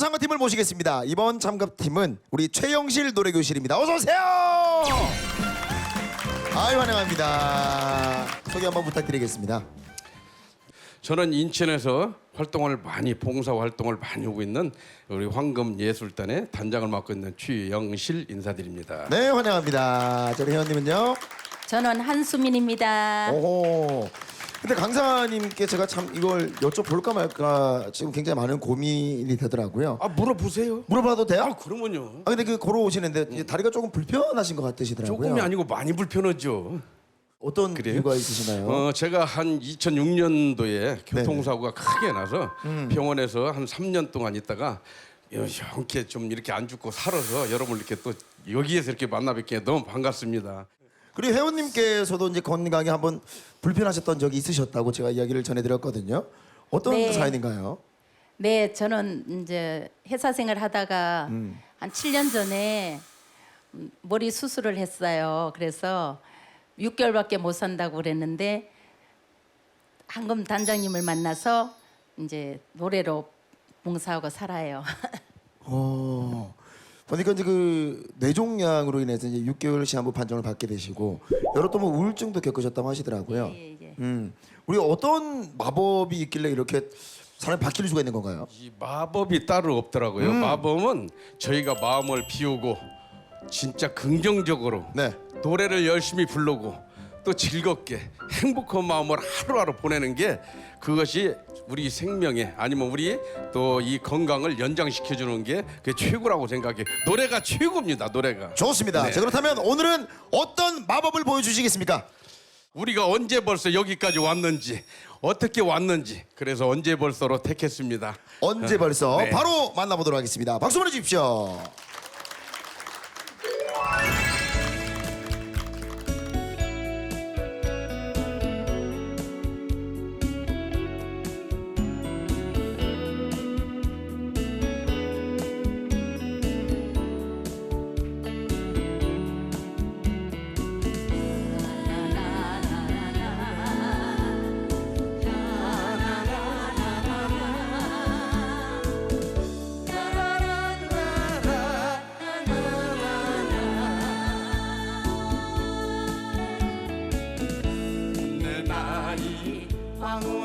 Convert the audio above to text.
참가팀을 모시겠습니다. 이번 참가팀은 우리 최영실 노래교실입니다. 어서 오세요. 아유 환영합니다. 소개 한번 부탁드리겠습니다. 저는 인천에서 활동을 많이 봉사 활동을 많이 하고 있는 우리 황금 예술단의 단장을 맡고 있는 최영실 인사드립니다. 네 환영합니다. 저희 회원님은요. 저는 한수민입니다. 오호. 근데 강사님께 제가 참 이걸 여쭤볼까 말까 지금 굉장히 많은 고민이 되더라고요. 아 물어보세요. 물어봐도 돼요? 아 그러면요. 아 근데 그 걸어오시는데 이제 다리가 조금 불편하신 것 같으시더라고요. 조금이 아니고 많이 불편하죠. 어떤 그래요? 이유가 있으시나요? 어, 제가 한 2006년도에 교통사고가 크게 나서 음. 병원에서 한 3년 동안 있다가 이렇게 좀 이렇게 안 죽고 살아서 여러분 이렇게 또 여기에서 이렇게 만나 뵙게 너무 반갑습니다. 그리고 회원님께서도 이제 건강에 한번 불편하셨던 적이 있으셨다고 제가 이야기를 전해드렸거든요. 어떤 네. 사연인가요? 네, 저는 이제 회사 생활 하다가 음. 한 7년 전에 음, 머리 수술을 했어요. 그래서 6개월밖에 못 산다고 그랬는데 한금 단장님을 만나서 이제 노래로 봉사하고 살아요. 어. 보니까 이제 그 뇌종양으로 인해서 이제 6개월 시한부 판정을 받게 되시고 여러 또 뭐 우울증도 겪으셨다고 하시더라고요. 예, 예. 음. 우리 어떤 마법이 있길래 이렇게 사람이 바뀔 수가 있는 건가요? 이 마법이 따로 없더라고요. 마법은 저희가 마음을 비우고 진짜 긍정적으로 네. 노래를 열심히 부르고 또 즐겁게 행복한 마음을 하루하루 보내는 게 그것이 우리 생명에 아니면 우리 또 이 건강을 연장시켜 주는 게 그게 최고라고 생각해. 노래가 최고입니다. 노래가. 좋습니다. 네. 자 그렇다면 오늘은 어떤 마법을 보여주시겠습니까? 우리가 언제 벌써 여기까지 왔는지 어떻게 왔는지 그래서 언제 벌써로 택했습니다. 언제 벌써 네. 바로 만나보도록 하겠습니다. 박수 보내주십시오. ฟัง